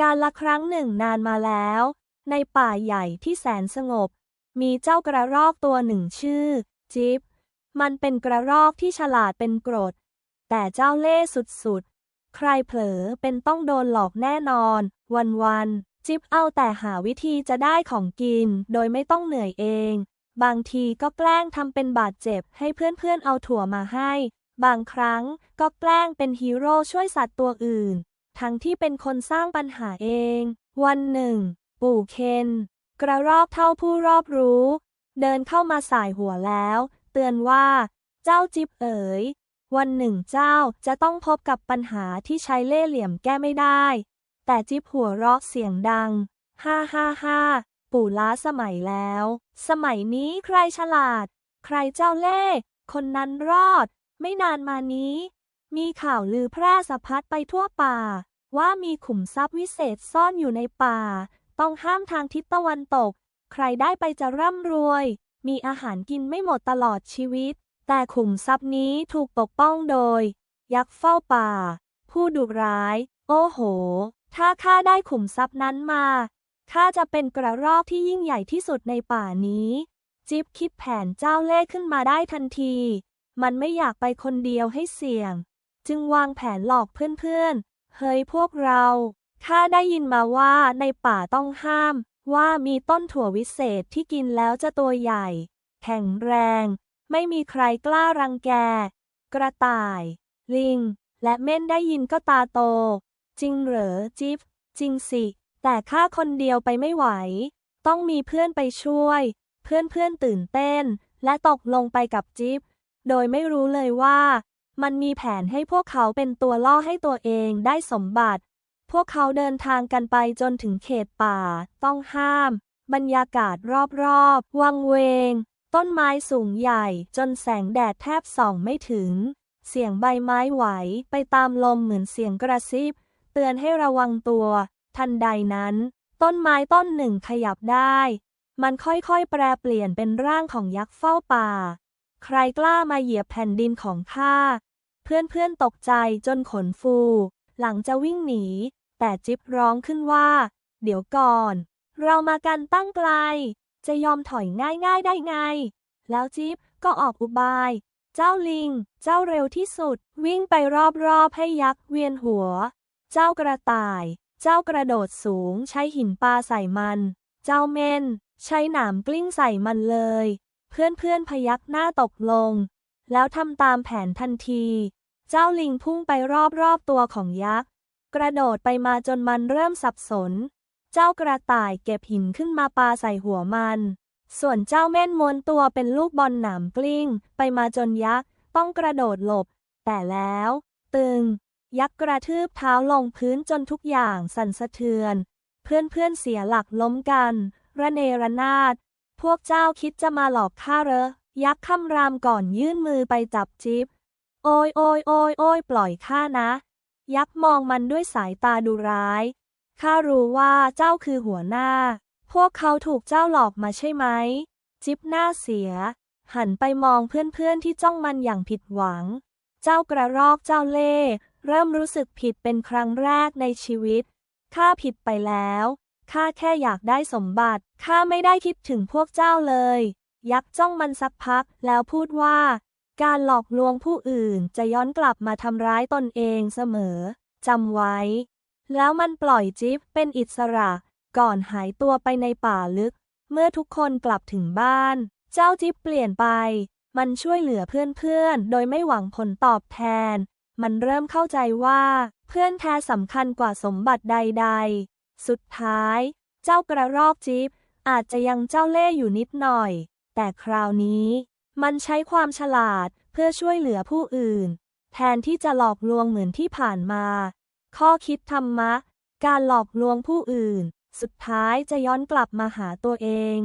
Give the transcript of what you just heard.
การละครั้งหนึ่งนานมาแล้ว ในป่าใหญ่ที่แสนสงบ มีเจ้ากระรอกตัวหนึ่งชื่อ จิ๊บมันเป็นกระรอกที่ฉลาดเป็นกรด แต่เจ้าเล่ห์สุดๆ ใครเผลอเป็นต้องโดนหลอกแน่นอน วันๆ จิ๊บเอาแต่หาวิธีจะได้ของกินโดยไม่ต้องเหนื่อยเอง บางทีก็แกล้งทำเป็นบาดเจ็บให้เพื่อนๆเอาถั่วมาให้ บางครั้งก็แกล้งเป็นฮีโร่ช่วยสัตว์ตัวอื่น ทั้งที่เป็นคนสร้างปัญหาเอง วันหนึ่ง ปู่เคน กระรอกเท่าผู้รอบรู้ เดินเข้ามาสายหัวแล้ว เตือนว่า เจ้าจิบเอ๋ย วันหนึ่งเจ้าจะต้องพบกับปัญหาที่ใช้เล่ห์เหลี่ยมแก้ไม่ได้ แต่จิบหัวเราะเสียงดัง ฮ่าฮ่าฮ่าปู่ล้าสมัยแล้ว สมัยนี้ใครฉลาด ใครเจ้าเล่ห์คนนั้นรอด ไม่นานมานี้ มีข่าวลือแพร่สะพัดไปทั่วป่า ว่ามีขุมทรัพย์วิเศษซ่อนอยู่ในป่า ต้องห้ามทางทิศตะวันตก ใครได้ไปจะร่ำรวย มีอาหารกินไม่หมดตลอดชีวิต แต่ขุมทรัพย์นี้ถูกปกป้องโดย ยักษ์เฝ้าป่า ผู้ดุร้าย โอ้โห ถ้าข้าได้ขุมทรัพย์นั้นมาข้าจะเป็นกระรอกที่ยิ่งใหญ่ที่สุดในป่านี้ จิ๊บคิดแผนเจ้าเล่ห์ขึ้นมาได้ทันที มันไม่อยากไปคนเดียวให้เสี่ยง จึงวางแผนหลอกเพื่อนๆ เฮ้ยพวกเราข้าได้ยินมาว่าในป่าต้องห้าม ว่ามีต้นถั่ววิเศษที่กินแล้วจะตัวใหญ่ แข็งแรง ไม่มีใครกล้ารังแก กระต่าย ลิง และเม่นได้ยินก็ตาโต จริงเหรอจิ๊บจริงสิ แต่ข้าคนเดียวไปไม่ไหว ต้องมีเพื่อนไปช่วย เพื่อนๆตื่นเต้น และตกลงไปกับจิ๊บโดยไม่รู้เลยว่า มันมีแผนให้พวกเขาเป็นตัวล่อให้ตัวเองได้สมบัติ พวกเขาเดินทางกันไปจนถึงเขตป่า ต้องห้าม บรรยากาศรอบๆ วังเวง ต้นไม้สูงใหญ่จนแสงแดดแทบส่องไม่ถึง เสียงใบไม้ไหวไปตามลมเหมือนเสียงกระซิบ เตือนให้ระวังตัว ทันใดนั้น ต้นไม้ต้นหนึ่งขยับได้ มันค่อยๆ แปรเปลี่ยนเป็นร่างของยักษ์เฝ้าป่า ใครกล้ามาเหยียบแผ่นดินของข้า เพื่อนๆตกใจจนขนฟู หลังจะวิ่งหนี แต่จิ๊บร้องขึ้นว่า เดี๋ยวก่อน เรามากันตั้งไกล จะยอมถอยง่ายๆได้ไง แล้วจิ๊บก็ออกอุบาย เจ้าลิง เจ้าเร็วที่สุด วิ่งไปรอบๆให้ยักษ์เวียนหัว เจ้ากระต่าย เจ้ากระโดดสูงใช้หินปลาใส่มัน เจ้าเม่นใช้หนามกลิ้งใส่มันเลย เพื่อนๆพยักหน้าตกลง แล้วทำตามแผนทันที เจ้าลิงพุ่งไปรอบๆตัวของยักษ์ กระโดดไปมาจนมันเริ่มสับสน เจ้ากระต่ายเก็บหินขึ้นมาปาใส่หัวมัน ส่วนเจ้าเม่นม้วนตัวเป็นลูกบอลหนามกลิ้ง ไปมาจนยักษ์ต้องกระโดดหลบ แต่แล้ว ตึง ยักษ์กระทืบเท้าลงพื้นจนทุกอย่างสั่นสะเทือน เพื่อนๆเสียหลักล้มกัน ระเนระนาด พวกเจ้าคิดจะมาหลอกข้าเหรอ ยักษ์คำรามก่อนยื่นมือไปจับจิ๊บ โอยโอยโอยโอยปล่อยข้านะ ยักษ์มองมันด้วยสายตาดูร้าย ข้ารู้ว่าเจ้าคือหัวหน้า พวกเขาถูกเจ้าหลอกมาใช่ไหม จิ๊บหน้าเสีย หันไปมองเพื่อนๆที่จ้องมันอย่างผิดหวัง เจ้ากระรอกเจ้าเล่ เริ่มรู้สึกผิดเป็นครั้งแรกในชีวิต ข้าผิดไปแล้ว ข้าแค่อยากได้สมบัติ ข้าไม่ได้คิดถึงพวกเจ้าเลย ยักษ์จ้องมันสักพักแล้วพูดว่า การหลอกลวงผู้อื่นจะย้อนกลับมาทำร้ายตนเองเสมอ จำไว้ แล้วมันปล่อยจิ๊บเป็นอิสระ ก่อนหายตัวไปในป่าลึก เมื่อทุกคนกลับถึงบ้าน เจ้าจิ๊บเปลี่ยนไป มันช่วยเหลือเพื่อนๆ โดยไม่หวังผลตอบแทน มันเริ่มเข้าใจว่า เพื่อนแท้สำคัญกว่าสมบัติใด ๆ สุดท้าย เจ้ากระรอกจิ๊บอาจจะยังเจ้าเล่ห์อยู่นิดหน่อย แต่คราวนี้ มันใช้ความฉลาดเพื่อช่วยเหลือผู้อื่น แทนที่จะหลอกลวงเหมือนที่ผ่านมา ข้อคิดธรรมะ การหลอกลวงผู้อื่น สุดท้ายจะย้อนกลับมาหาตัวเอง